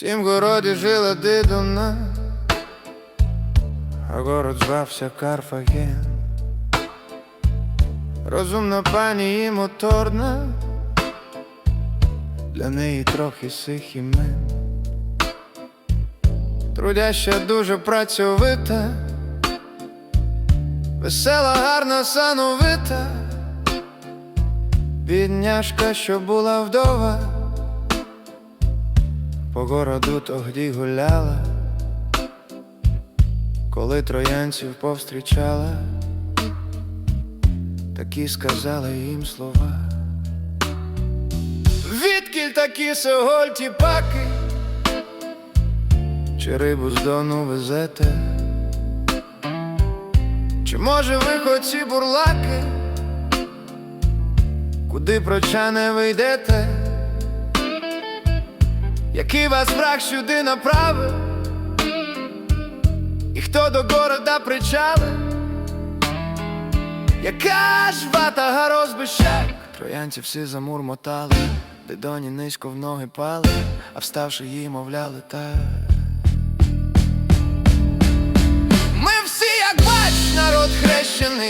тім городі жила дидуна, а город звався Карфаген. Розумна пані і моторна, для неї трохи сих імен. Трудяща дуже працьовита, весела, гарна, сановита, бідняшка, що була вдова, по городу тогді гуляла, коли троянців повстрічала, такі сказали їм слова. Відкіль такі согольті паки, чи рибу з дону везете? Чи може ви хоч ці бурлаки? Куди проча не вийдете? Який вас враг сюди направив? І хто до города причалив? Яка ж вата гароз бищак? Троянці всі замурмотали, Дидоні низько в ноги пали, а вставши їй мовляли так. Ми всі, як бач, народ хрещений,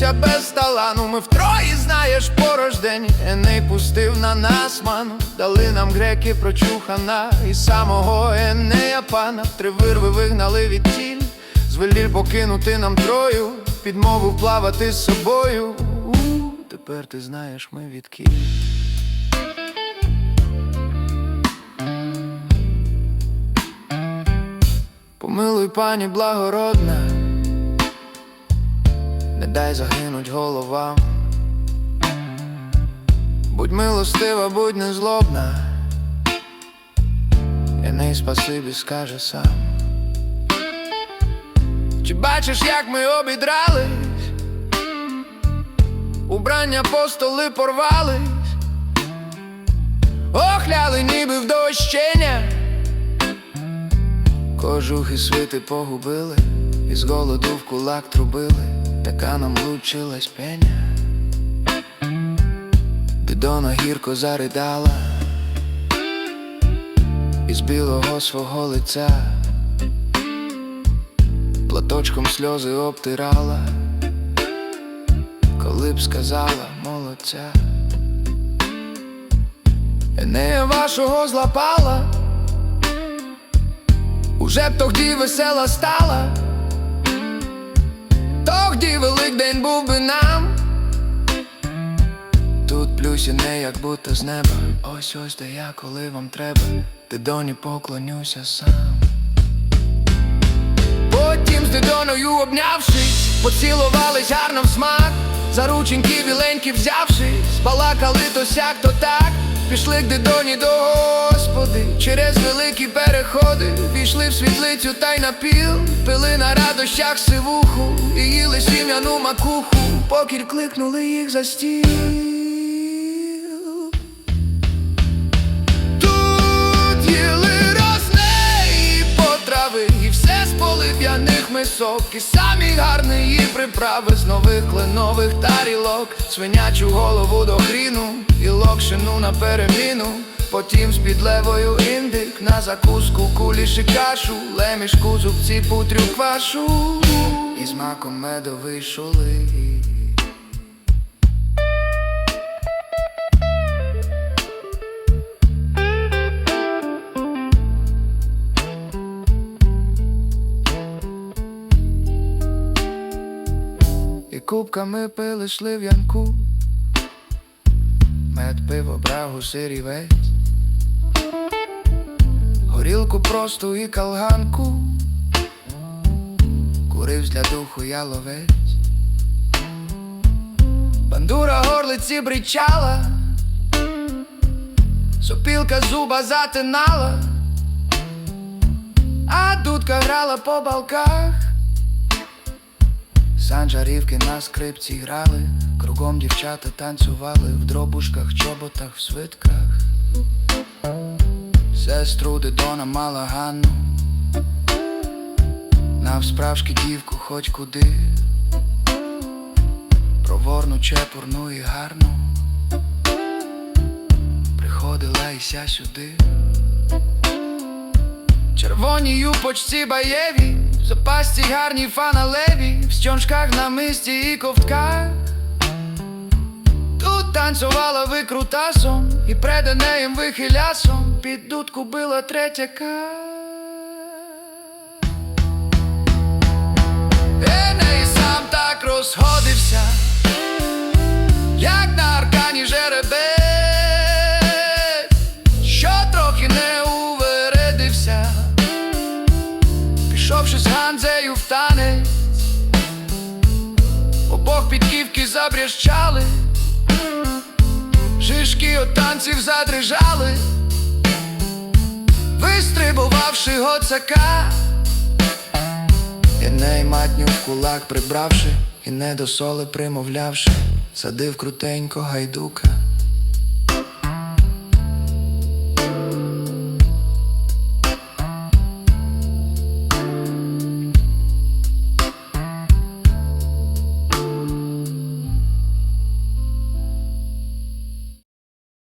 волочимся без талану. Ми втрої, знаєш, порождені, Еней пустив на нас ману, дали нам греки прочухана, і самого Енея пана. Три вирви вигнали від тіль, звеліль покинути нам трою, підмову плавати з собою. У, Тепер ти знаєш, ми від кіль. Помилуй, пані благородна, дай загинуть головам. Будь милостива, будь незлобна, я не спасибі скаже сам. Чи бачиш, як ми обідрались? Убрання по столи порвались, охляли ніби в дощення. Кожухи свити погубили, і з голоду в кулак трубили, така нам лучилась пеня. Дидона гірко заридала, із білого свого лиця, платочком сльози обтирала, коли б сказала молодця. Енея вашого злапала. Уже б тогді весела стала, тогді Великдень був би нам. Тут плюсі не як будто з неба. Ось ось де я, коли вам треба, ти доні поклонюся сам. Потім з дидоною обнявшись, поцілувались гарно в смак, за рученьки біленькі взявшись, балакали то сяк, то так, пішли де дидоні до Господи, через великі переходи, війшли в світлицю та й напіл, пили на радощах сивуху і їли сім'яну макуху, покір кликнули їх за стіл. Полив'яних мисок І самі гарні її приправи З нових кленових тарілок. Свинячу голову до хріну І локшину на переміну. Потім з під левою індик На закуску куліші кашу. Лемішку зубці путрю квашу. І з маком медовий шулик І кубками пили шлив'янку, мед пиво, брагу, сирівець, горілку просту і калганку, курив для духу я ловець, бандура горлиці бричала, сопілка зуба затинала, а дудка грала по балках. Санжарівки на скрипці грали, кругом дівчата танцювали в дробушках, чоботах, в свитках. Сестру Дидона мала Ганну, навсправжки дівку хоч куди, проворну, чепурну і гарну, приходила і ся сюди. Червоні юпочці баєві, в запасці гарні фаналеві, в стьоншках на мисті і ковтках. Тут танцювала викрутасом і преде неєм вихилясом під дудку била третяка. Еней сам так розходився, підківки забрящали, шишки от танців задрижали, вистрибувавши гоцака. Еней матню в кулак прибравши, і не до соли примовлявши, садив крутенько гайдука.